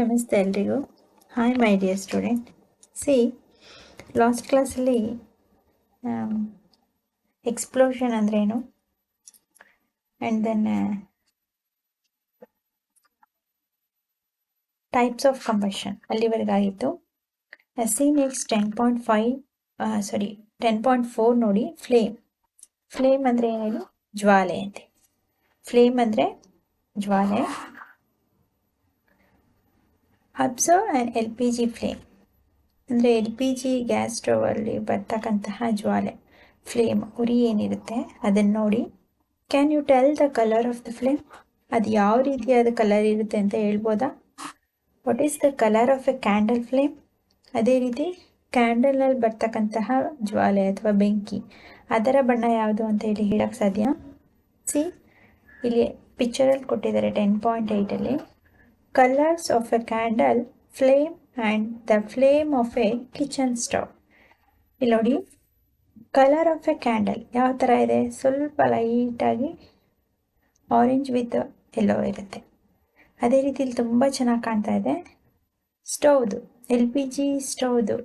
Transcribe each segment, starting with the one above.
ನಮಸ್ತೆ ಎಲ್ರಿಗೂ. Hi my dear student see last ಕ್ಲಾಸಲ್ಲಿ ಎಕ್ಸ್ಪ್ಲೋಷನ್ ಅಂದ್ರೇನು and then types of combustion ಅಲ್ಲಿವರೆಗಾಗಿತ್ತು. See next ten point five sorry ten point four ನೋಡಿ flame flame ಅಂದರೆ ಏನೇನು ಜ್ವಾಲೆ ಅಂತೆ. ಫ್ಲೇಮ್ ಅಂದರೆ ಜ್ವಾಲೆ. Observe and L P G flame ಅಂದರೆ ಎಲ್ ಪಿ ಜಿ ಗ್ಯಾಸ್ ಸ್ಟೋವಲ್ಲಿ ಬರ್ತಕ್ಕಂತಹ ಜ್ವಾಲೆ. ಫ್ಲೇಮ್ ಉರಿ ಏನಿರುತ್ತೆ ಅದನ್ನು ನೋಡಿ. Can you tell the colour of the flame ಅದು ಯಾವ ರೀತಿಯಾದ ಕಲರ್ ಇರುತ್ತೆ ಅಂತ ಹೇಳ್ಬೋದಾ? What is the colour of a candle flame ಅದೇ ರೀತಿ ಕ್ಯಾಂಡಲಲ್ಲಿ ಬರ್ತಕ್ಕಂತಹ ಜ್ವಾಲೆ ಅಥವಾ ಬೆಂಕಿ. ಅದರ ಬಣ್ಣ ಯಾವುದು ಅಂತ ಹೇಳಿ ಹೇಳೋಕ್ಕೆ ಸಾಧ್ಯ? ಸಿ ಇಲ್ಲಿ ಪಿಕ್ಚರಲ್ಲಿ ಕೊಟ್ಟಿದ್ದಾರೆ ten point ಏಯ್ಟಲ್ಲಿ colours of a candle flame and the flame of a kitchen stove ಇಲ್ಲಿ ನೋಡಿ ಕಲರ್ ಆಫ್ ಎ ಕ್ಯಾಂಡಲ್ ಯಾವ ಥರ ಇದೆ? ಸ್ವಲ್ಪ ಲೈಟಾಗಿ ಆರೆಂಜ್ ವಿತ್ ಎಲ್ಲೋ ಇರುತ್ತೆ. ಅದೇ ರೀತಿಲಿ ತುಂಬ ಚೆನ್ನಾಗಿ ಕಾಣ್ತಾ ಇದೆ. ಸ್ಟವ್ದು ಎಲ್ ಪಿ ಜಿ ಸ್ಟವ್ದು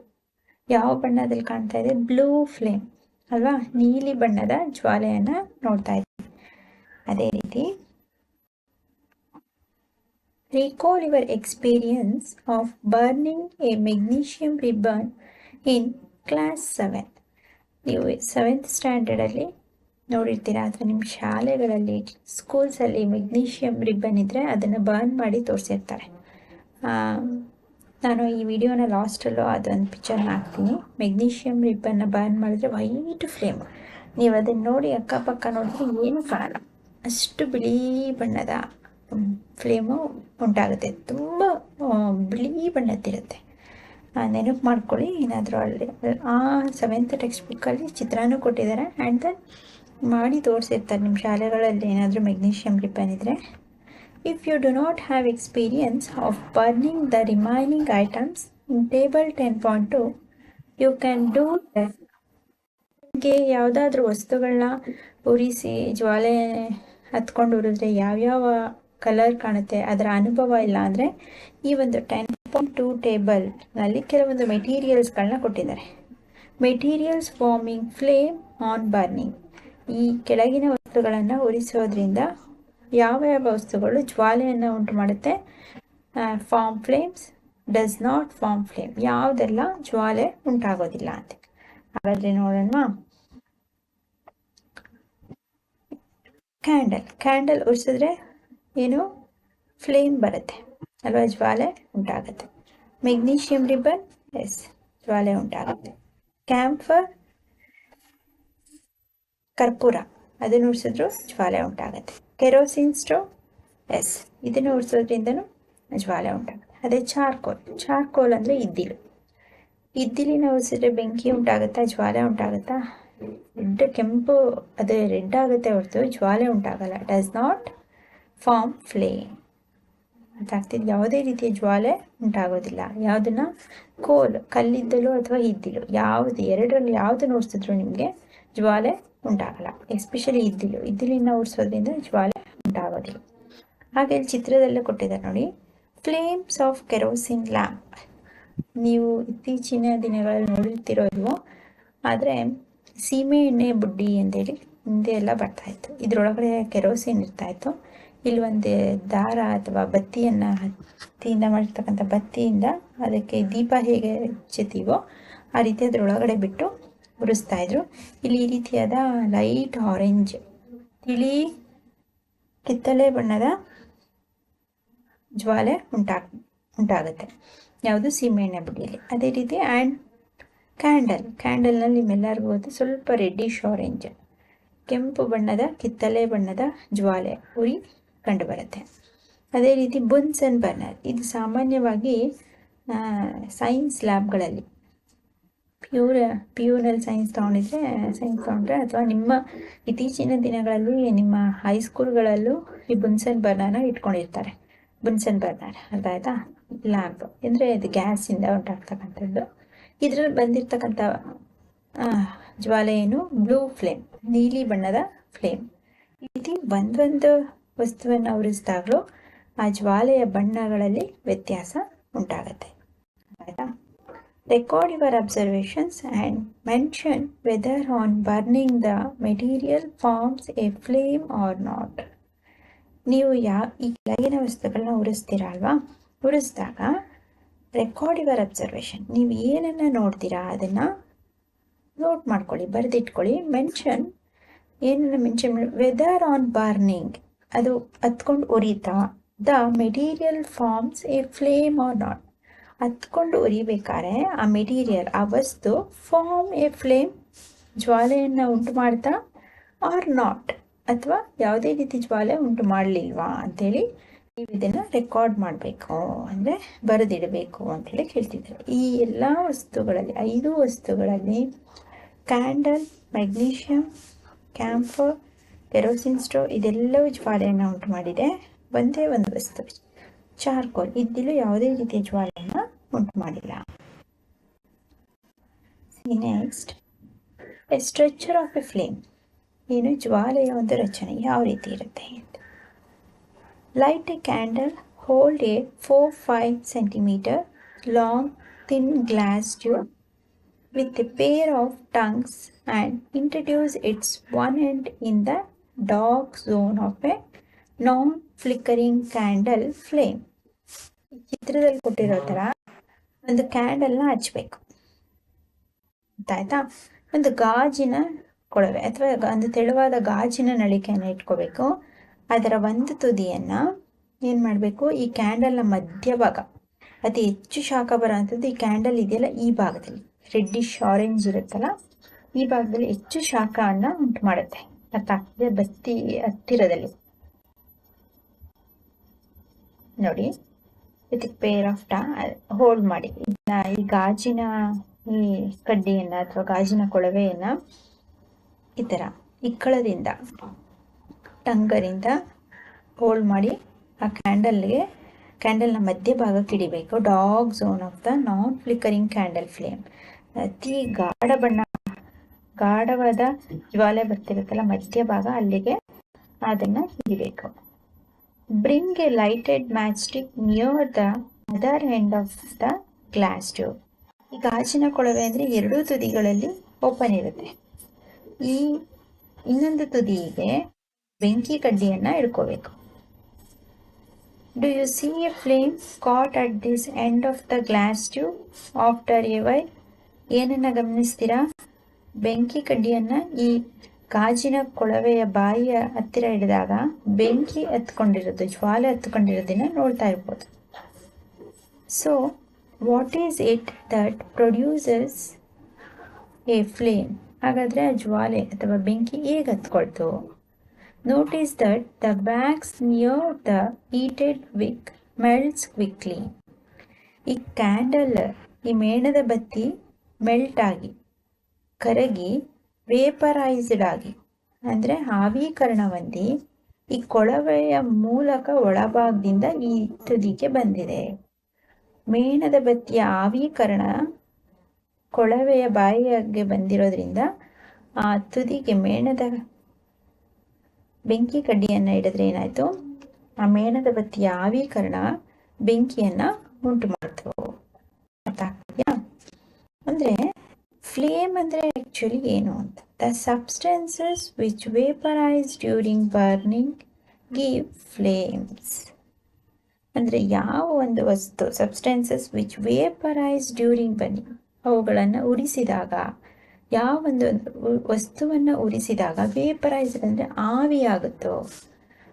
ಯಾವ ಬಣ್ಣದಲ್ಲಿ ಕಾಣ್ತಾ ಇದೆ? ಬ್ಲೂ ಫ್ಲೇಮ್ ಅಲ್ವಾ? ನೀಲಿ ಬಣ್ಣದ ಜ್ವಾಲೆಯನ್ನು ನೋಡ್ತಾ ಇದ್ದೀವಿ. ಅದೇ ರೀತಿ Recall your experience of burning a magnesium ribbon in class 7. ನೀವು ಸೆವೆಂತ್ ಸ್ಟ್ಯಾಂಡರ್ಡಲ್ಲಿ ನೋಡಿರ್ತೀರಾ? ಅಥವಾ ನಿಮ್ಮ ಶಾಲೆಗಳಲ್ಲಿ ಸ್ಕೂಲ್ಸಲ್ಲಿ ಮೆಗ್ನೀಷಿಯಂ ರಿಬ್ಬನ್ ಇದ್ದರೆ ಅದನ್ನು ಬರ್ನ್ ಮಾಡಿ ತೋರಿಸಿರ್ತಾರೆ. ನಾನು ಈ ವಿಡಿಯೋನ ಲಾಸ್ಟಲ್ಲೂ ಅದೊಂದು ಪಿಕ್ಚರ್ನ ಹಾಕ್ತೀನಿ. ಮೆಗ್ನೀಷಿಯಂ ರಿಬ್ಬನ್ನ ಬರ್ನ್ ಮಾಡಿದ್ರೆ ವೈಟ್ ಫ್ಲೇಮ್ ನೀವು ಅದನ್ನು ನೋಡಿ ಅಕ್ಕಪಕ್ಕ ನೋಡಿದ್ರೆ ಏನೂ ಕಾಣಲ್ಲ. ಅಷ್ಟು ಬಿಳಿ ಬಣ್ಣದ ಫ್ಲೇಮು ಉಂಟಾಗುತ್ತೆ. ತುಂಬ ಬಿಳಿ ಬಣ್ಣದ್ದಿರುತ್ತೆ. ನೆನಪು ಮಾಡ್ಕೊಳ್ಳಿ, ಏನಾದರೂ ಅಲ್ಲಿ, ಆ ಸೆವೆಂತ್ ಟೆಕ್ಸ್ಟ್ ಬುಕ್ಕಲ್ಲಿ ಚಿತ್ರನೂ ಕೊಟ್ಟಿದ್ದಾರೆ. ಆ್ಯಂಡ್ ದೆನ್ ಮಾಡಿ ತೋರಿಸಿರ್ತಾರೆ ನಿಮ್ಮ ಶಾಲೆಗಳಲ್ಲಿ ಏನಾದರೂ ಮೆಗ್ನೀಷಿಯಂ ರಿಪೇನ್ ಇದ್ದರೆ if you do not have experience of burning the remaining items in table ten point two you can do ನಿಮಗೆ ಯಾವುದಾದ್ರೂ ವಸ್ತುಗಳನ್ನ ಉರಿಸಿ, ಜ್ವಾಲೆ ಹತ್ಕೊಂಡು ಉರಿದ್ರೆ ಯಾವ್ಯಾವ ಕಲರ್ ಕಾಣುತ್ತೆ, ಅದರ ಅನುಭವ ಇಲ್ಲ ಅಂದರೆ ಈ ಒಂದು ಟೆನ್ ಪಾಯಿಂಟ್ ಟೂ ಟೇಬಲ್ನಲ್ಲಿ ಕೆಲವೊಂದು ಮೆಟೀರಿಯಲ್ಸ್ಗಳನ್ನ ಕೊಟ್ಟಿದ್ದಾರೆ. Materials forming flame on burning ಈ ಕೆಳಗಿನ ವಸ್ತುಗಳನ್ನು ಉರಿಸೋದ್ರಿಂದ ಯಾವ ಯಾವ ವಸ್ತುಗಳು ಜ್ವಾಲೆಯನ್ನು ಉಂಟು ಮಾಡುತ್ತೆ? Form flames does not form flame ಯಾವುದೆಲ್ಲ ಜ್ವಾಲೆ ಉಂಟಾಗೋದಿಲ್ಲ ಅಂತ. ಹಾಗಾದರೆ ನೋಡೋಣ. ಕ್ಯಾಂಡಲ್ ಕ್ಯಾಂಡಲ್ ಉರಿಸಿದ್ರೆ ಏನು? ಫ್ಲೇಮ್ ಬರುತ್ತೆ. ಅಲ್ವಾ ಜ್ವಾಲೆ ಉಂಟಾಗುತ್ತೆ. ಮೆಗ್ನೀಷಿಯಂ ರಿಬ್ಬನ್ ಎಸ್ ಜ್ವಾಲೆ ಉಂಟಾಗುತ್ತೆ. ಕ್ಯಾಂಫರ್ ಕರ್ಪೂರ, ಅದನ್ನು ಉರಿಸಿದ್ರು ಜ್ವಾಲೆ ಉಂಟಾಗುತ್ತೆ. ಕೆರೋಸಿನ್ ಸ್ಟೋವ್ ಎಸ್ ಇದನ್ನು ಉರಿಸೋದ್ರಿಂದನೂ ಜ್ವಾಲೆ ಉಂಟಾಗುತ್ತೆ. ಅದೇ ಚಾರ್ಕೋಲ್ ಚಾರ್ಕೋಲ್ ಅಂದರೆ ಇದ್ದಿಲು. ಇದ್ದಿಲಿನ ಉರಿಸಿದ್ರೆ ಬೆಂಕಿ ಉಂಟಾಗುತ್ತಾ, ಜ್ವಾಲೆ ಉಂಟಾಗುತ್ತಾ? ರೆಡ್ ಕೆಂಪು, ಅದೇ ರೆಡ್ ಆಗುತ್ತೆ ಹೊರತು, ಜ್ವಾಲೆ ಉಂಟಾಗಲ್ಲ. ಡಸ್ ನಾಟ್ ಫಾರ್ಮ್ ಫ್ಲೇಮ್ ಅದಾಗ್ತಿದ್ದು ಯಾವುದೇ ರೀತಿಯ ಜ್ವಾಲೆ ಉಂಟಾಗೋದಿಲ್ಲ. ಯಾವುದನ್ನ? ಕೋಲ್, ಕಲ್ಲಿದ್ದಲು ಅಥವಾ ಇದ್ದಿಲು ಯಾವುದು? ಎರಡರಲ್ಲಿ ಯಾವುದನ್ನು ಉರ್ಸಿದ್ರು ನಿಮಗೆ ಜ್ವಾಲೆ ಉಂಟಾಗಲ್ಲ. ಎಸ್ಪೆಷಲಿ ಇದ್ದಿಲು ಇದ್ದಿಲಿನ ಉರ್ಸೋದ್ರಿಂದ ಜ್ವಾಲೆ ಉಂಟಾಗೋದಿಲ್ಲ. ಹಾಗೆ ಚಿತ್ರದಲ್ಲೇ ಕೊಟ್ಟಿದ್ದಾರೆ ನೋಡಿ. ಫ್ಲೇಮ್ಸ್ ಆಫ್ ಕೆರೋಸಿನ್ ಲ್ಯಾಂಪ್ ನೀವು ಇತ್ತೀಚಿನ ದಿನಗಳಲ್ಲಿ ನೋಡಿರ್ತಿರೋದು. ಆದರೆ ಸೀಮೆ ಎಣ್ಣೆ ಬುಡ್ಡಿ ಅಂತೇಳಿ ಹಿಂದೆ ಎಲ್ಲ ಬರ್ತಾಯಿತ್ತು ಇದರೊಳಗಡೆ ಕೆರೋಸಿನ್ ಇರ್ತಾಯಿತ್ತು ಇಲ್ಲಿ ಒಂದು ದಾರ ಅಥವಾ ಬತ್ತಿಯನ್ನು ಹತ್ತಿಯಿಂದ ಮಾಡಿರ್ತಕ್ಕಂಥ ಬತ್ತಿಯಿಂದ ಅದಕ್ಕೆ ದೀಪ ಹೇಗೆ ಹಚ್ಚುತ್ತೀವೋ ಆ ರೀತಿ ಅದರೊಳಗಡೆ ಬಿಟ್ಟು ಉರಿಸ್ತಾ ಇದ್ರು. ಇಲ್ಲಿ ಈ ರೀತಿಯಾದ ಲೈಟ್ ಆರೆಂಜ್, ತಿಳಿ, ಕಿತ್ತಳೆ ಬಣ್ಣದ ಜ್ವಾಲೆ ಉಂಟಾಗ ಉಂಟಾಗುತ್ತೆ. ಯಾವುದು? ಸೀಮೆಎಣ್ಣೆ ಬುಡ್ಡಿಯಲ್ಲಿ ಅದೇ ರೀತಿ ಆ್ಯಂಡ್ ಕ್ಯಾಂಡಲ್. ಕ್ಯಾಂಡಲ್ನಲ್ಲಿ ನಿಮ್ಮೆಲ್ಲರಿಗೂ ಅದು ಸ್ವಲ್ಪ ರೆಡ್ಡಿಶ್ ಆರೆಂಜ್, ಕೆಂಪು ಬಣ್ಣದ, ಕಿತ್ತಳೆ ಬಣ್ಣದ ಜ್ವಾಲೆ ಉರಿ ಕಂಡುಬರುತ್ತೆ. ಅದೇ ರೀತಿ ಬುನ್ಸನ್ ಬರ್ನರ್ ಇದು ಸಾಮಾನ್ಯವಾಗಿ ಸೈನ್ಸ್ ಲ್ಯಾಬ್ಗಳಲ್ಲಿ ಪ್ಯೂರ್ ಪ್ಯೂರಲ್ಲಿ ಸೈನ್ಸ್ ತೊಗೊಂಡಿದ್ರೆ ಸೈನ್ಸ್ ತೊಗೊಂಡ್ರೆ ಅಥವಾ ನಿಮ್ಮ ಇತ್ತೀಚಿನ ದಿನಗಳಲ್ಲಿ ನಿಮ್ಮ ಹೈಸ್ಕೂಲ್ಗಳಲ್ಲೂ ಈ ಬುನ್ಸನ್ ಬರ್ನರ್ನ ಇಟ್ಕೊಂಡಿರ್ತಾರೆ. ಬುನ್ಸನ್ ಬರ್ನರ್ ಅರ್ಥ ಆಯ್ತಾ ಲ್ಯಾಬ್ ಅಂದರೆ ಇದು ಗ್ಯಾಸಿಂದ ಉಂಟಾಗ್ತಕ್ಕಂಥದ್ದು. ಇದರಲ್ಲಿ ಬಂದಿರತಕ್ಕಂಥ ಜ್ವಾಲೆ ಏನು? ಬ್ಲೂ ಫ್ಲೇಮ್ ನೀಲಿ ಬಣ್ಣದ ಫ್ಲೇಮ್ ಈ ರೀತಿ ಒಂದೊಂದು ವಸ್ತುವನ್ನು ಉರಿಸಿದಾಗಲೂ ಆ ಜ್ವಾಲೆಯ ಬಣ್ಣಗಳಲ್ಲಿ ವ್ಯತ್ಯಾಸ ಉಂಟಾಗುತ್ತೆ. ಆಯಿತಾ? Record your observations and mention whether on burning the material forms a flame or not ನೀವು ಯಾ, ಈ ಕೆಳಗಿನ ವಸ್ತುಗಳನ್ನ ಉರಿಸ್ತೀರಾ ಅಲ್ವಾ? ಉರಿಸಿದಾಗ ರೆಕಾರ್ಡ್ ಯುವರ್ ಅಬ್ಸರ್ವೇಷನ್ ನೀವು ಏನನ್ನು ನೋಡ್ತೀರಾ ಅದನ್ನು ನೋಟ್ ಮಾಡ್ಕೊಳ್ಳಿ, ಬರೆದಿಟ್ಕೊಳ್ಳಿ. ಮೆನ್ಷನ್ ಏನನ್ನು ಮೆನ್ಷನ್ ವೆದರ್ ಆನ್ ಬರ್ನಿಂಗ್ ಅದು ಹತ್ಕೊಂಡು ಉರಿತಾ, the material forms a flame or not. ಹತ್ಕೊಂಡು ಉರಿಬೇಕಾದ್ರೆ ಆ ಮೆಟೀರಿಯಲ್, ಆ ವಸ್ತು ಫಾರ್ಮ್ ಎ ಫ್ಲೇಮ್, ಜ್ವಾಲೆಯನ್ನು ಉಂಟು ಮಾಡ್ತಾ ಆರ್ ನಾಟ್. ಅಥವಾ ಯಾವುದೇ ರೀತಿ ಜ್ವಾಲೆ ಉಂಟು ಮಾಡಲಿಲ್ವಾ ಅಂಥೇಳಿ ನೀವು ಇದನ್ನು ರೆಕಾರ್ಡ್ ಮಾಡಬೇಕು, ಅಂದರೆ ಬರೆದಿಡಬೇಕು ಅಂತೇಳಿ ಕೇಳ್ತಿದ್ದಾರೆ. ಈ ಎಲ್ಲ ವಸ್ತುಗಳಲ್ಲಿ, ಐದು ವಸ್ತುಗಳಲ್ಲಿ, candle magnesium camphor kerosene stove ಇದೆಲ್ಲವೂ ಜ್ವಾಲೆಯನ್ನು ಉಂಟು ಮಾಡಿದೆ ಒಂದೇ ಒಂದು ವಸ್ತು, ಚಾರ್ಕೋಲ್. ಇದ್ದಿಲು ಯಾವುದೇ ರೀತಿಯ ಜ್ವಾಲೆಯನ್ನು ಉಂಟು ಮಾಡಿಲ್ಲ next a structure of a flame ಏನು? ಜ್ವಾಲೆಯ ಒಂದು ರಚನೆ. ಯಾವ ರೀತಿ ಇರುತ್ತೆ? Light a candle hold a four five centimetre long thin glass tube with a pair of tongs and introduce its one end in the dark zone of a non-flickering candle flame. ಚಿತ್ರದಲ್ಲಿ ಕೊಟ್ಟಿರೋ ಥರ ಒಂದು ಕ್ಯಾಂಡಲ್ನ ಹಚ್ಬೇಕು. ಗೊತ್ತಾಯ್ತಾ? ಒಂದು ಗಾಜಿನ ಕೊಳವೆ ಅಥವಾ ಒಂದು ತೆಳುವಾದ ಗಾಜಿನ ನಳಿಕೆಯನ್ನು ಇಟ್ಕೋಬೇಕು. ಅದರ ಒಂದು ತುದಿಯನ್ನು ಏನು ಮಾಡಬೇಕು? ಈ ಕ್ಯಾಂಡಲ್ನ ಮಧ್ಯಭಾಗ. ಅತಿ ಹೆಚ್ಚು ಶಾಖ ಬರೋವಂಥದ್ದು ಈ ಕ್ಯಾಂಡಲ್ ಇದೆಯಲ್ಲ? ಈ ಭಾಗದಲ್ಲಿ. ರೆಡ್ಡಿಶ್ ಆರೆಂಜ್ ಇರುತ್ತಲ್ಲ? ಈ ಭಾಗದಲ್ಲಿ ಹೆಚ್ಚು ಶಾಖವನ್ನು ಉಂಟು ಮಾಡುತ್ತೆ ಅರ್ಥ? ಆಗ್ತದೆ ಬತ್ತಿ ಹತ್ತಿರದಲ್ಲಿ. ನೋಡಿ ವಿತ್ ಪೇರ್ ಆಫ್ ಟಾ ಹೋಲ್ಡ್ ಮಾಡಿ. ಈ ಗಾಜಿನ, ಈ ಕಡ್ಡಿಯನ್ನ ಅಥವಾ ಗಾಜಿನ ಕೊಳವೆಯನ್ನ ಈ ತರ ಇಕ್ಕಳದಿಂದ, ಟಂಗರಿಂದ ಹೋಲ್ಡ್ ಮಾಡಿ ಆ ಕ್ಯಾಂಡಲ್ಗೆ ಕ್ಯಾಂಡಲ್ನ ಮಧ್ಯಭಾಗಕ್ಕೆ ಇಡಿಬೇಕು dark zone of the non flickering candle flame ಅತಿ ಗಾಢ ಬಣ್ಣ ಗಾಢವಾದ ಜ್ವಾಲೆ ಬರ್ತಿರುತ್ತಲ್ಲ ಮಧ್ಯಭಾಗ ಅಲ್ಲಿಗೆ ಅದನ್ನ ಹಿಡಿಬೇಕು. Bring a lighted match stick near the other end of the glass tube ಈ ಗಾಜಿನ ಕೊಳವೆ ಅಂದ್ರೆ ಎರಡೂ ತುದಿಗಳಲ್ಲಿ ಓಪನ್ ಇರುತ್ತೆ. ಈ ಇನ್ನೊಂದು ತುದಿಗೆ ಬೆಂಕಿ ಕಡ್ಡಿಯನ್ನ ಇಡ್ಕೋಬೇಕು. Do you see a flame caught at this end of the glass tube after a while ಏನನ್ನು ಗಮನಿಸ್ತೀರಾ? ಬೆಂಕಿ ಕಡ್ಡಿಯನ್ನು ಈ ಗಾಜಿನ ಕೊಳವೆಯ ಬಾಯಿಯ ಹತ್ತಿರ ಹಿಡಿದಾಗ ಬೆಂಕಿ ಹತ್ಕೊಂಡಿರೋದು ಜ್ವಾಲೆ ಹತ್ಕೊಂಡಿರೋದನ್ನ ನೋಡ್ತಾ ಇರ್ಬೋದು. So what is it that produces a flame ಹಾಗಾದರೆ ಆ ಜ್ವಾಲೆ ಅಥವಾ ಬೆಂಕಿ ಹೇಗೆ ಹತ್ಕೊಳ್ತು? Notice that the wax near the heated wick melts quickly ಈ ಕ್ಯಾಂಡಲ್ ಈ ಮೇಣದ ಬತ್ತಿ ಮೆಲ್ಟ್ ಆಗಿ ಕರಗಿ ವೇಪರೈಸ್ಡ್ ಆಗಿ, ಅಂದರೆ ಆವೀಕರಣ ಹೊಂದಿ ಈ ಕೊಳವೆಯ ಮೂಲಕ ಒಳಭಾಗದಿಂದ ಈ ತುದಿಗೆ ಬಂದಿದೆ. ಮೇಣದ ಬತ್ತಿಯ ಆವೀಕರಣ ಕೊಳವೆಯ ಬಾಯಿಗೆ ಬಂದಿರೋದ್ರಿಂದ ಆ ತುದಿಗೆ ಮೇಣದ ಬೆಂಕಿ ಕಡ್ಡಿಯನ್ನು ಹಿಡಿದ್ರೆ ಏನಾಯಿತು? ಆ ಮೇಣದ ಬತ್ತಿಯ ಆವೀಕರಣ ಬೆಂಕಿಯನ್ನು ಉಂಟು ಮಾಡ್ತು. ಅರ್ಥ ಅಂದರೆ ಫ್ಲೇಮ್ ಅಂದರೆ ಆ್ಯಕ್ಚುಲಿ ಏನು ಅಂತ? The substances which vaporise during burning give flames ಅಂದರೆ ಯಾವ ಒಂದು ವಸ್ತು substances which vaporise during burning ಅವುಗಳನ್ನು ಉರಿಸಿದಾಗ, ಯಾವ ಒಂದು ವಸ್ತುವನ್ನು ಉರಿಸಿದಾಗ ವೇಪರೈಸ್ ಅಂದರೆ ಆವಿಯಾಗುತ್ತೋ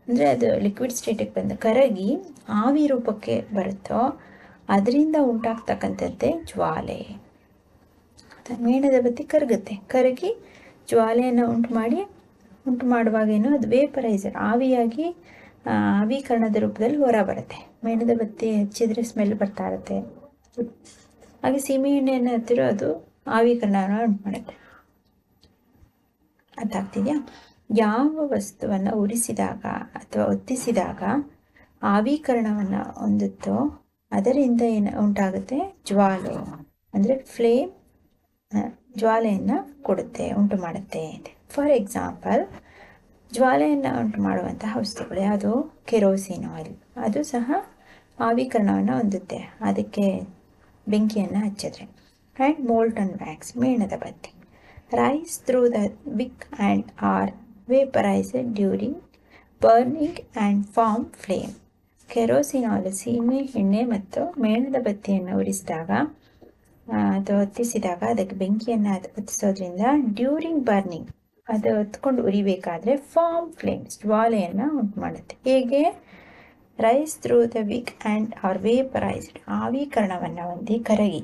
ಅಂದರೆ ಅದು ಲಿಕ್ವಿಡ್ ಸ್ಟೇಟಿಗೆ ಬಂದು ಕರಗಿ ಆವಿ ರೂಪಕ್ಕೆ ಬರುತ್ತೋ, ಅದರಿಂದ ಉಂಟಾಗ್ತಕ್ಕಂಥದ್ದೇ ಜ್ವಾಲೆ. ಮೇಣದ ಬತ್ತಿ ಕರಗುತ್ತೆ. ಕರಗಿ ಜ್ವಾಲೆಯನ್ನು ಉಂಟು ಮಾಡಿ, ಉಂಟು ಮಾಡುವಾಗ ಏನು, ಅದು ವೇಪರೈಸರ್ ಆವಿಯಾಗಿ ಆವೀಕರಣದ ರೂಪದಲ್ಲಿ ಹೊರ ಬರುತ್ತೆ ಮೇಣದ ಬತ್ತಿ ಹಚ್ಚಿದ್ರೆ ಸ್ಮೆಲ್ ಬರ್ತಾ ಇರುತ್ತೆ. ಹಾಗೆ ಸೀಮೆ ಎಣ್ಣೆಯನ್ನು ಹತ್ತಿರೋ ಅದು ಆವೀಕರಣವನ್ನು ಉಂಟು ಮಾಡುತ್ತೆ. ಅರ್ಥ ಆಗ್ತಿದೆಯಾ? ಯಾವ ವಸ್ತುವನ್ನು ಉರಿಸಿದಾಗ ಅಥವಾ ಒತ್ತಿಸಿದಾಗ ಆವೀಕರಣವನ್ನು ಹೊಂದುತ್ತೋ ಅದರಿಂದ ಏನು, ಉಂಟಾಗುತ್ತೆ? ಜ್ವಾಲೆ, ಅಂದರೆ ಫ್ಲೇಮ್ ಜ್ವಾಲೆಯನ್ನು ಕೊಡುತ್ತೆ, ಉಂಟು ಮಾಡುತ್ತೆ. ಫಾರ್ ಎಕ್ಸಾಂಪಲ್ ಜ್ವಾಲೆಯನ್ನು ಉಂಟು ಮಾಡುವಂತಹ ವಸ್ತುಗಳು ಯಾವುದು? ಕೆರೋಸಿನ್ ಆಯಿಲ್ ಅದು ಸಹ ಆವೀಕರಣವನ್ನು ಹೊಂದುತ್ತೆ. ಅದಕ್ಕೆ ಬೆಂಕಿಯನ್ನು ಹಚ್ಚಿದ್ರೆ. ಆ್ಯಂಡ್ ಮೋಲ್ಟನ್ ವ್ಯಾಕ್ಸ್ ಮೇಣದ ಬತ್ತಿ. Rise through the wick and are vaporised during burning and form flame ಕೆರೋಸಿನಾಲ್ ಸೀಮೆ, ಎಣ್ಣೆ ಮತ್ತು ಮೇಣದ ಬತ್ತಿಯನ್ನು ಉರಿಸಿದಾಗ ಅಥವಾ ಹೊತ್ತಿಸಿದಾಗ ಅದಕ್ಕೆ ಬೆಂಕಿಯನ್ನು ಹೊತ್ತಿಸೋದ್ರಿಂದ ಡ್ಯೂರಿಂಗ್ ಬರ್ನಿಂಗ್, ಅದು ಹೊತ್ಕೊಂಡು ಉರಿಬೇಕಾದ್ರೆ ಫಾರ್ಮ್ ಫ್ಲೇಮ್ಸ್ ಜ್ವಾಲೆಯನ್ನು ಉಂಟು ಮಾಡುತ್ತೆ. ಹೇಗೆ? Rise through the wick and are vaporised ಆವೀಕರಣವನ್ನು ಹೊಂದಿ ಕರಗಿ.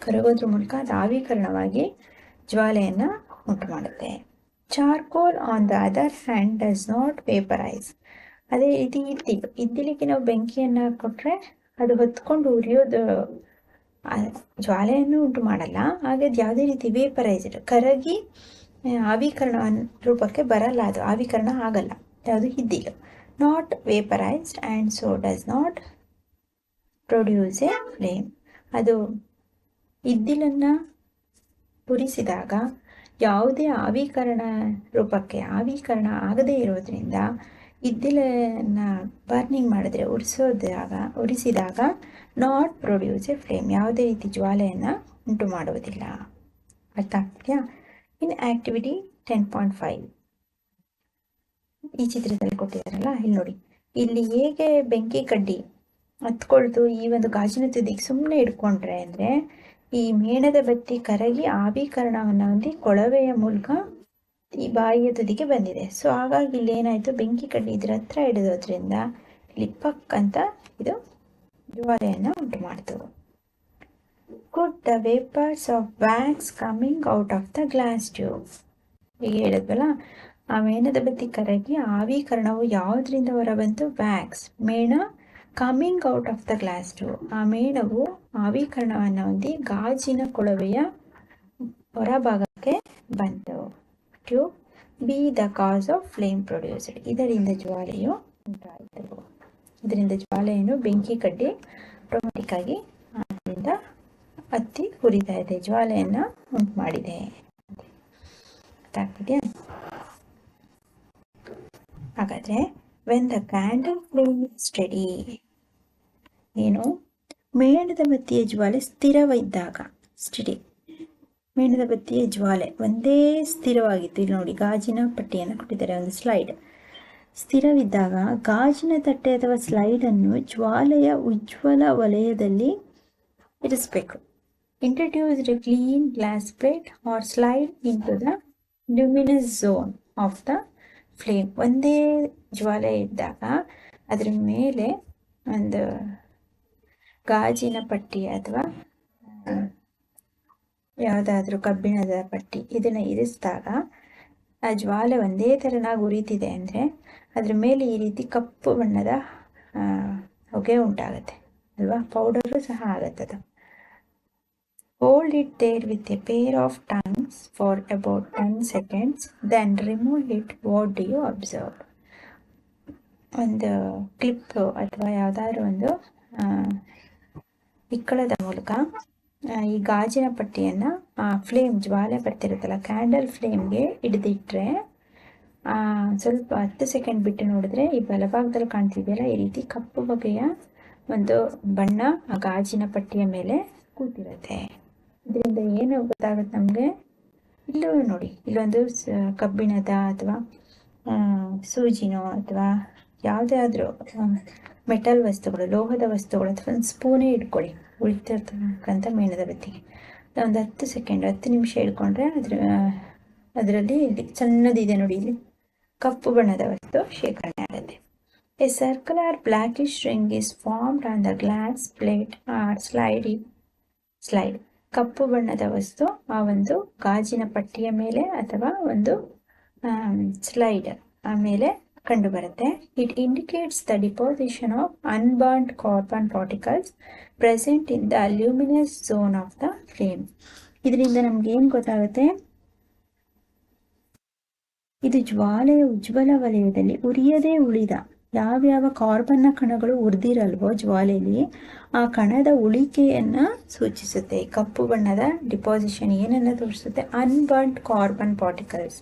ಕರಗೋದ್ರ ಮೂಲಕ ಅದು ಆವೀಕರಣವಾಗಿ ಜ್ವಾಲೆಯನ್ನು ಉಂಟು ಮಾಡುತ್ತೆ. Charcoal on the other hand does not vaporise. ಅದೇ ರೀತಿ ಇದ್ದಿಲು ಇದ್ದಿಲಿಗೆ ನಾವು ಬೆಂಕಿಯನ್ನು ಕೊಟ್ಟರೆ ಅದು ಹೊತ್ಕೊಂಡು ಉರಿಯೋದು ಜ್ವಾಲೆಯನ್ನು ಉಂಟು ಮಾಡಲ್ಲ. ಹಾಗೆ ಅದು ಯಾವುದೇ ರೀತಿ ವೇಪರೈಸ್ಡ್ ಕರಗಿ ಆವೀಕರಣ ರೂಪಕ್ಕೆ ಬರಲ್ಲ ಅದು. ಆವೀಕರಣ ಆಗಲ್ಲ. ಯಾವುದು ಇದ್ದಿಲ್ಲ. Not vaporised and so does not produce a flame ಅದು ಇದ್ದಿಲನ್ನು ಪುರಿಸಿದಾಗ ಯಾವುದೇ ಆವೀಕರಣ ರೂಪಕ್ಕೆ ಆವೀಕರಣ ಆಗದೇ ಇರೋದ್ರಿಂದ ಇದ್ದಿಲನ್ನು ಬರ್ನಿಂಗ್ ಮಾಡಿದ್ರೆ ಉರಿಸೋದಾಗ ಉರಿಸಿದಾಗ ನಾಟ್ ಪ್ರೊಡ್ಯೂಸ್ ಎ ಫ್ಲೇಮ್ ಯಾವುದೇ ರೀತಿ ಜ್ವಾಲೆಯನ್ನು ಉಂಟು ಮಾಡುವುದಿಲ್ಲ. ಅರ್ಥ ಆಗ್ತಿದೆಯಾ? In activity ten point five ಈ ಚಿತ್ರದಲ್ಲಿ ಕೊಟ್ಟಿದ್ದಾರಲ್ಲ, ಇಲ್ಲಿ ನೋಡಿ. ಇಲ್ಲಿ ಹೇಗೆ ಬೆಂಕಿ ಕಡ್ಡಿ ಹತ್ಕೊಳ್ತು ಈ ಒಂದು ಗಾಜಿನ ತುದಿಗೆ ಸುಮ್ಮನೆ ಇಟ್ಕೊಂಡ್ರೆ ಅಂದರೆ ಈ ಮೇಣದ ಬತ್ತಿ ಕರಗಿ ಆವೀಕರಣವನ್ನು ಹೊಂದಿ ಕೊಳವೆಯ ಮೂಲಕ ಈ ಬಾಯಿಯ ತುದಿಗೆ ಬಂದಿದೆ. ಸೊ ಹಾಗಾಗಿ ಇಲ್ಲಿ ಏನಾಯಿತು? ಬೆಂಕಿ ಕಡ್ಡಿ ಇದ್ರ ಹತ್ರ ಹಿಡಿದೋದ್ರಿಂದ ಇಲ್ಲಿ ಪಕ್ ಅಂತ ಇದು ಜ್ವಾಲೆಯನ್ನು ಉಂಟು ಮಾಡ್ತು. Could the vapours of wax coming out of the glass tube ಹೀಗೆ ಹೇಳಿದ್ವಲ್ಲ? ಆ ಮೇಣದ ಬತ್ತಿ ಕರಗಿ ಆವೀಕರಣವು ಯಾವುದರಿಂದ ಹೊರಬಂತು? ವ್ಯಾಕ್ಸ್ ಮೇಣ coming out of the glass tube ಆ ಮೇಣವು ಆವೀಕರಣವನ್ನು ಹೊಂದಿ ಗಾಜಿನ ಕೊಳವೆಯ ಹೊರಭಾಗಕ್ಕೆ ಬಂತು. Tube be the cause of flame produced. ಇದರಿಂದ ಜ್ವಾಲೆಯು ಉಂಟಾಯಿತು. ಇದರಿಂದ ಜ್ವಾಲೆಯನ್ನು ಬೆಂಕಿ ಕಡ್ಡಿ ಆಟೋಮೆಟಿಕ್ ಆಗಿ ಅದರಿಂದ ಹತ್ತಿ ಹುರಿತಾ ಇದೆ. ಜ್ವಾಲೆಯನ್ನು ಉಂಟು ಮಾಡಿದೆ. ಹಾಗಾದ್ರೆ when the candle flame steady ಏನು? ಮೇಣದ ಬತ್ತಿಯ ಜ್ವಾಲೆ ಸ್ಥಿರವಿದ್ದಾಗ ಸ್ಟಡಿ ಮೇಣದ ಬತ್ತಿಯ ಜ್ವಾಲೆ ಒಂದೇ ಸ್ಥಿರವಾಗಿತ್ತು. ಇಲ್ಲಿ ನೋಡಿ, ಗಾಜಿನ ಪಟ್ಟಿಯನ್ನು ಕೊಟ್ಟಿದ್ದಾರೆ ಒಂದು ಸ್ಲೈಡ್ ಸ್ಥಿರವಿದ್ದಾಗ ಗಾಜಿನ ತಟ್ಟೆ ಅಥವಾ ಸ್ಲೈಡನ್ನು ಜ್ವಾಲೆಯ ಉಜ್ವಲ ವಲಯದಲ್ಲಿ ಇರಿಸಬೇಕು. Introduced clean glass plate or slide into the luminous zone of the flame ಒಂದೇ ಜ್ವಾಲೆ ಇದ್ದಾಗ ಅದರ ಮೇಲೆ ಒಂದು ಗಾಜಿನ ಪಟ್ಟಿ ಅಥವಾ ಯಾವುದಾದ್ರೂ ಕಬ್ಬಿಣದ ಪಟ್ಟಿ ಇದನ್ನು ಇರಿಸಿದಾಗ ಆ ಜ್ವಾಲೆ ಒಂದೇ ಥರನಾಗಿ ಉರಿತಿದೆ ಅಂದರೆ ಅದ್ರ ಮೇಲೆ ಈ ರೀತಿ ಕಪ್ಪು ಬಣ್ಣದ ಹೊಗೆ ಉಂಟಾಗುತ್ತೆ, ಅಲ್ವಾ? ಪೌಡರು ಸಹ ಆಗುತ್ತದು. Hold it there with a pair of tongs for about ten seconds then remove it what do you observe ಒಂದು ಕ್ಲಿಪ್ಪು ಅಥವಾ ಯಾವುದಾದ್ರೂ ಒಂದು ಇಕ್ಕಳದ ಮೂಲಕ ಈ ಗಾಜಿನ ಪಟ್ಟಿಯನ್ನು ಫ್ಲೇಮ್ ಜ್ವಾಲೆ ಬರ್ತಿರುತ್ತಲ್ಲ ಕ್ಯಾಂಡಲ್ ಫ್ಲೇಮ್ಗೆ ಹಿಡಿದಿಟ್ರೆ ಸ್ವಲ್ಪ ಹತ್ತು ಸೆಕೆಂಡ್ ಬಿಟ್ಟು ನೋಡಿದ್ರೆ ಈ ಬಲಭಾಗದಲ್ಲಿ ಕಾಣ್ತಿದೆಯಲ್ಲ, ಈ ರೀತಿ ಕಪ್ಪು ಬಗೆಯ ಒಂದು ಬಣ್ಣ ಆ ಗಾಜಿನ ಪಟ್ಟಿಯ ಮೇಲೆ ಕೂತಿರುತ್ತೆ. ಇದರಿಂದ ಏನು ಗೊತ್ತಾಗುತ್ತೆ ನಮಗೆ? ಇಲ್ಲೂ ನೋಡಿ, ಇಲ್ಲೊಂದು ಕಬ್ಬಿಣದ ಅಥವಾ ಸೂಜಿನೋ ಅಥವಾ ಯಾವುದೇ ಆದರೂ ಮೆಟಲ್ ವಸ್ತುಗಳು, ಲೋಹದ ವಸ್ತುಗಳು ಅಥವಾ ಒಂದು ಸ್ಪೂನೇ ಇಟ್ಕೊಳ್ಳಿ ಉಳಿತಿರ್ತಕ್ಕಂಥ ಮೇಣದ ಬತ್ತಿಗೆ. ಒಂದು ಹತ್ತು ಸೆಕೆಂಡ್ ಹತ್ತು ನಿಮಿಷ ಇಟ್ಕೊಂಡ್ರೆ ಅದ್ರ ಅದರಲ್ಲಿ ಇಲ್ಲಿ ಸಣ್ಣದಿದೆ ನೋಡಿ ಇಲ್ಲಿ. ಕಪ್ಪು ಬಣ್ಣದ ವಸ್ತು ಶೇಖರಣೆ ಆಗುತ್ತೆ. A circular blackish ring is formed on the glass plate or slide slide ಕಪ್ಪು ಬಣ್ಣದ ವಸ್ತು, ಆ ಒಂದು ಗಾಜಿನ ಪಟ್ಟಿಯ ಮೇಲೆ ಅಥವಾ ಒಂದು ಸ್ಲೈಡ್ ಆಮೇಲೆ ಕಂಡುಬರುತ್ತೆ. It indicates the deposition of unburnt carbon particles present in the luminous zone of the flame ಇದರಿಂದ ನಮ್ಗೆ ಏನು ಗೊತ್ತಾಗುತ್ತೆ? ಇದು ಜ್ವಾಲೆಯ ಉಜ್ವಲ ವಲಯದಲ್ಲಿ ಉರಿಯದೇ ಉಳಿದ ಯಾವ್ಯಾವ ಕಾರ್ಬನ್ನ ಕಣಗಳು ಉರಿದಿರಲ್ವೋ ಜ್ವಾಲೆಯಲ್ಲಿ ಆ ಕಣದ ಉಳಿಕೆಯನ್ನು ಸೂಚಿಸುತ್ತೆ. ಕಪ್ಪು ಬಣ್ಣದ ಡಿಪಾಸಿಷನ್ ಏನನ್ನು ತೋರಿಸುತ್ತೆ? ಅನ್ಬರ್ನ್ಡ್ ಕಾರ್ಬನ್ ಪಾರ್ಟಿಕಲ್ಸ್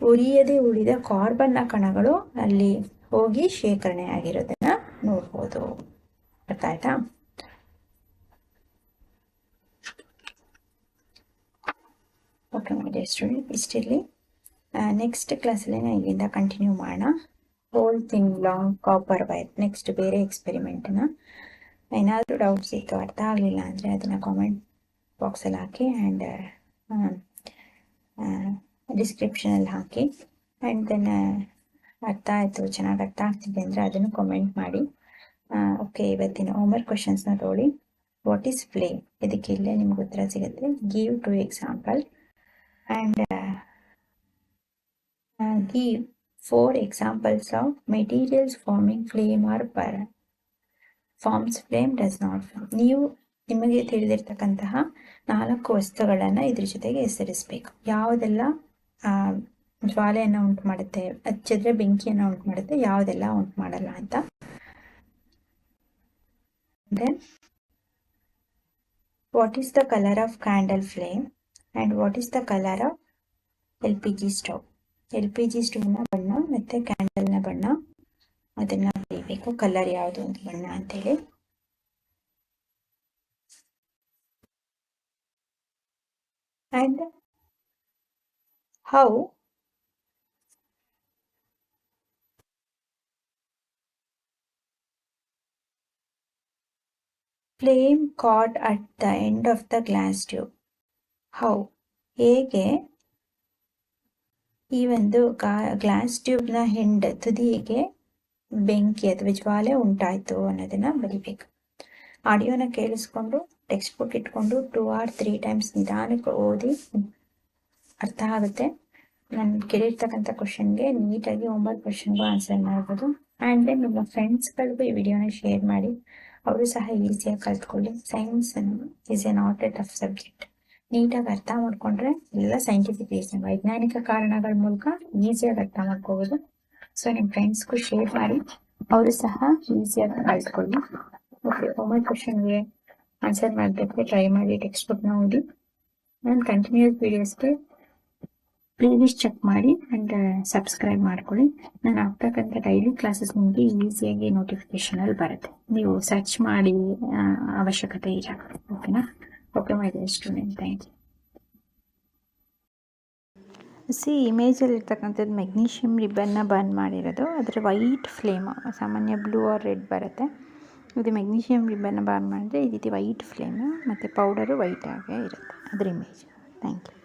ಉರಿಯದೆ ಉಳಿದ ಕಾರ್ಬನ್ನ ಕಣಗಳು ಅಲ್ಲಿ ಹೋಗಿ ಶೇಖರಣೆ ಆಗಿರೋದನ್ನ ನೋಡ್ಬೋದು. ಅರ್ಥ ಆಯ್ತಾ? ಓಕೆ ಮಾಡಿ ಸ್ಟೂಡೆಂಟ್ ಇಷ್ಟಿರಲಿ ನೆಕ್ಸ್ಟ್ ಕ್ಲಾಸಲ್ಲಿ ನಾನು ಇಲ್ಲಿಂದ ಕಂಟಿನ್ಯೂ ಮಾಡೋಣ. Hold thin long copper wire next ಬೇರೆ ಎಕ್ಸ್ಪೆರಿಮೆಂಟನ್ನ ಏನಾದರೂ ಡೌಟ್ಸ್ ಇತ್ತು ಅರ್ಥ ಆಗಲಿಲ್ಲ ಅಂದರೆ ಅದನ್ನು ಕಾಮೆಂಟ್ ಬಾಕ್ಸಲ್ಲಿ ಹಾಕಿ ಆ್ಯಂಡ್ ಡಿಸ್ಕ್ರಿಪ್ಷನಲ್ಲಿ ಹಾಕಿ ಆ್ಯಂಡ್ ದೆನ್ ಅರ್ಥ ಆಯಿತು, ಚೆನ್ನಾಗಿ ಅರ್ಥ ಆಗ್ತಿದೆ ಅಂದರೆ ಅದನ್ನು ಕಮೆಂಟ್ ಮಾಡಿ. ಓಕೆ ಇವತ್ತಿನ ಹೋಮ್ವರ್ಕ್ನ ನೋಡಿ. ವಾಟ್ ಈಸ್ ಪ್ಲೇ ಇದಕ್ಕೆ ಇಲ್ಲೇ ನಿಮ್ಗೆ ಉತ್ತರ ಸಿಗುತ್ತೆ. Give two example and give four examples of materials forming flame or per forms flame does not form ನೀವು ನಿಮಗೆ ತಿಳಿದಿರ್ತಕ್ಕಂತಹ ನಾಲ್ಕು ವಸ್ತುಗಳನ್ನು ಇದ್ರ ಜೊತೆಗೆ ಹೆಸರಿಸಬೇಕು. ಯಾವುದೆಲ್ಲ? ಜ್ವಾಲೆಯನ್ನು ಉಂಟು ಮಾಡುತ್ತೆ, ಹಚ್ಚಿದ್ರೆ ಬೆಂಕಿಯನ್ನು ಉಂಟು ಮಾಡುತ್ತೆ, ಯಾವುದೆಲ್ಲ ಉಂಟು ಮಾಡಲ್ಲ ಅಂತ. What is the colour of candle flame and what is the colour of L P G stove L P G ಸ್ಟವ್ನ ಬಣ್ಣ ಮತ್ತು ಕ್ಯಾಂಡಲ್ನ ಬಣ್ಣ, ಅದನ್ನು ಬರೀಬೇಕು. ಕಲರ್ ಯಾವುದು ಅಂತ ಬಣ್ಣ ಅಂತೇಳಿ. And how. Flame caught at the end of the glass tube how. ಹೇಗೆ? ಈ ಒಂದು ಗ್ಲಾಸ್ ಟ್ಯೂಬ್ನ ಹೆಂಡ, ತುದಿಗೆ ಬೆಂಕಿ ಅಥವಾ ಜ್ವಾಲೆ ಉಂಟಾಯಿತು ಅನ್ನೋದನ್ನ ಬರಿಬೇಕು. ಆಡಿಯೋನ ಕೇಳಿಸ್ಕೊಂಡು ಟೆಕ್ಸ್ಟ್ ಬುಕ್ ಇಟ್ಕೊಂಡು ಟೂ ಆರ್ ತ್ರೀ ಟೈಮ್ಸ್ ನಿಧಾನಕ್ಕೆ ಓದಿ ಅರ್ಥ ಆಗುತ್ತೆ. ನಾನು ಕೇಳಿರ್ತಕ್ಕಂಥ ಕ್ವಶನ್ಗೆ ನೀಟಾಗಿ ಒಂಬತ್ತು ಕ್ವಶನ್ಗೂ ಆನ್ಸರ್ ಮಾಡ್ಬೋದು. ಆ್ಯಂಡ್ ದೆನ್ ನಿಮ್ಮ ಫ್ರೆಂಡ್ಸ್ಗಳಿಗೂ ಈ ವಿಡಿಯೋನ ಶೇರ್ ಮಾಡಿ. ಅವರು ಸಹ ಈಸಿಯಾಗಿ ಕಲ್ತ್ಕೊಳ್ಳಿ. Science is a not a tough subject ನೀಟಾಗಿ ಅರ್ಥ ಮಾಡ್ಕೊಂಡ್ರೆ ಎಲ್ಲ ಸೈಂಟಿಫಿಕ್ ರೀಸನ್ ವೈಜ್ಞಾನಿಕ ಕಾರಣಗಳ ಮೂಲಕ ಈಸಿಯಾಗಿ ಅರ್ಥ ಮಾಡ್ಕೋಬೋದು. ಸೊ ನಿಮ್ಮ ಫ್ರೆಂಡ್ಸ್ಗೂ ಶೇರ್ ಮಾಡಿ. ಅವರು ಸಹ ಈಸಿಯಾಗಿ ಕಲ್ತ್ಕೊಳ್ಳಿ. ಓಕೆ ಒಂಬತ್ತು ಕ್ವಶನ್ಗೆ ಆನ್ಸರ್ ಮಾಡಬೇಕು ಟ್ರೈ ಮಾಡಿ ಟೆಕ್ಸ್ಟ್ ಬುಕ್ನ ಓದಿ. ನಾನು ಕಂಟಿನ್ಯೂಸ್ ವೀಡಿಯೋಸ್ಗೆ ಪ್ಲೇಲಿಸ್ಟ್ ಚೆಕ್ ಮಾಡಿ ಅಂಡ್ ಸಬ್ಸ್ಕ್ರೈಬ್ ಮಾಡ್ಕೊಳ್ಳಿ. ನಾನು ಆಗ್ತಕ್ಕಂಥ ಡೈಲಿ ಕ್ಲಾಸಸ್ ನಿಮಗೆ ಈಸಿಯಾಗಿ ನೋಟಿಫಿಕೇಶನಲ್ಲಿ ಬರುತ್ತೆ. ನೀವು ಸರ್ಚ್ ಮಾಡಿ ಅವಶ್ಯಕತೆ ಇಲ್ಲ ಓಕೆನಾ okay my dear student thank you see ಇಮೇಜಲ್ಲಿ ಇರ್ತಕ್ಕಂಥದ್ದು ಮೆಗ್ನೀಷಿಯಮ್ ರಿಬ್ಬನ್ನ ಬರ್ನ್ ಮಾಡಿರೋದು. ಅದರ ವೈಟ್ ಫ್ಲೇಮ್ ಸಾಮಾನ್ಯ ಬ್ಲೂ ಆರ್ ರೆಡ್ ಬರುತ್ತೆ. ಇದು ಮೆಗ್ನೀಷಿಯಮ್ ರಿಬ್ಬನ್ನ ಬರ್ನ್ ಮಾಡಿದ್ರೆ ಈ ರೀತಿ ವೈಟ್ ಫ್ಲೇಮು ಮತ್ತು ಪೌಡರು ವೈಟ್ ಇರುತ್ತೆ. ಅದ್ರ ಇಮೇಜ್ ಥ್ಯಾಂಕ್ ಯು